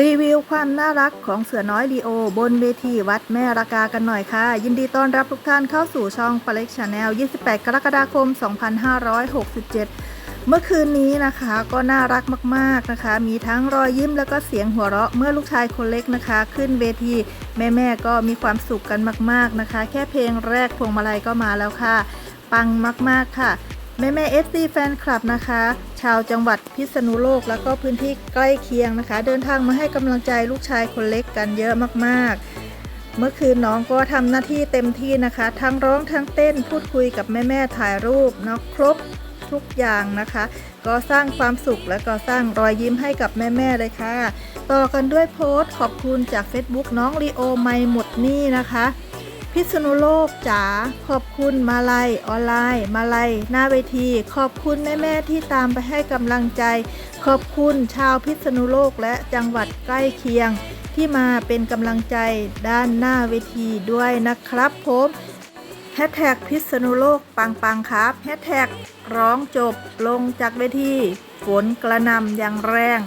รีวิวความน่ารักของเสือน้อยลีโอ บนเวทีวัดแม่ระกากันหน่อยค่ะ ยินดีต้อนรับทุกท่านเข้าสู่ช่องฟ l เล็กชาแนล28 กรกฎาคม 2567 เมื่อคืนนี้นะคะก็น่ารักมากๆนะคะ มีทั้งรอยยิ้มแล้วก็เสียงหัวเราะเมื่อลูกชายคนเล็กนะคะ ขึ้นเวทีแม่ๆก็มีความสุขกันมาก ๆนะคะ แค่เพลงแรกพวงมาลัยก็มาแล้วค่ะ ปังมากๆค่ะ แม่แม่เอฟซีแฟนคลับนะคะ ชาวจังหวัดพิษณุโลกแล้วก็พื้นที่ใกล้เคียงนะคะ เดินทางมาให้กำลังใจลูกชายคนเล็กกันเยอะมากๆ เมื่อคืนน้องก็ทำหน้าที่เต็มที่นะคะ ทั้งร้องทั้งเต้นพูดคุยกับแม่แม่ถ่ายรูปเนาะครบทุกอย่างนะคะ ก็สร้างความสุขและก็สร้างรอยยิ้มให้กับแม่ๆเลยค่ะ ต่อกันด้วยโพสต์ขอบคุณจาก Facebook น้องลีโอไม่หมดนี่นะคะ พิษณุโลกจ๋าขอบคุณมาลัยออนไลน์ มาลัยหน้าเวที ขอบคุณแม่ๆที่ตามไปให้กำลังใจ ขอบคุณชาวพิษณุโลกและจังหวัดใกล้เคียง ที่มาเป็นกำลังใจด้านหน้าเวทีด้วยนะครับผมแฮชแท็กพิษณุโลกปังปังๆครับแฮชแท็กร้องจบลงจากเวทีฝนกระนำอย่างแรง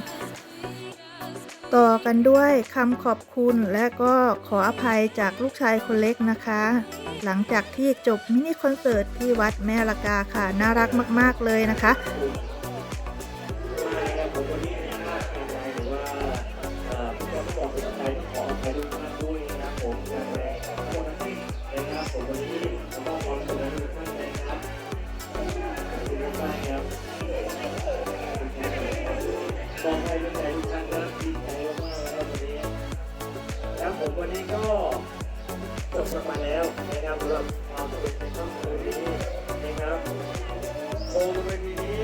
ต่อกันด้วยคำขอบคุณและก็ขออภัยจากลูกชายคนเล็กนะคะ หลังจากที่จบมินิคอนเสิร์ตที่วัดแม่ละกาค่ะ น่ารักมาก ๆ เลยนะคะบอกให้เป็นใจ ผมวันนี้ก็จบกันมาแล้วนะครับสำหรับความสำเร็จในค่ำคืนนี้นะครับโชว์บนเวทีนี้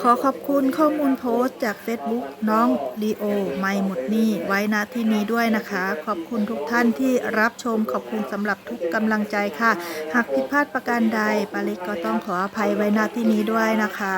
ขอขอบคุณข้อมูลโพสต์จาก Facebook น้องลีโอไม่หมดนี่ไว้ณที่นี้ด้วยนะคะ ขอบคุณทุกท่านที่รับชมขอบคุณสำหรับทุกกำลังใจค่ะ หากผิดพลาดประการใดปาเล็กก็ต้องขออภัยไว้ณที่นี้ด้วยนะคะ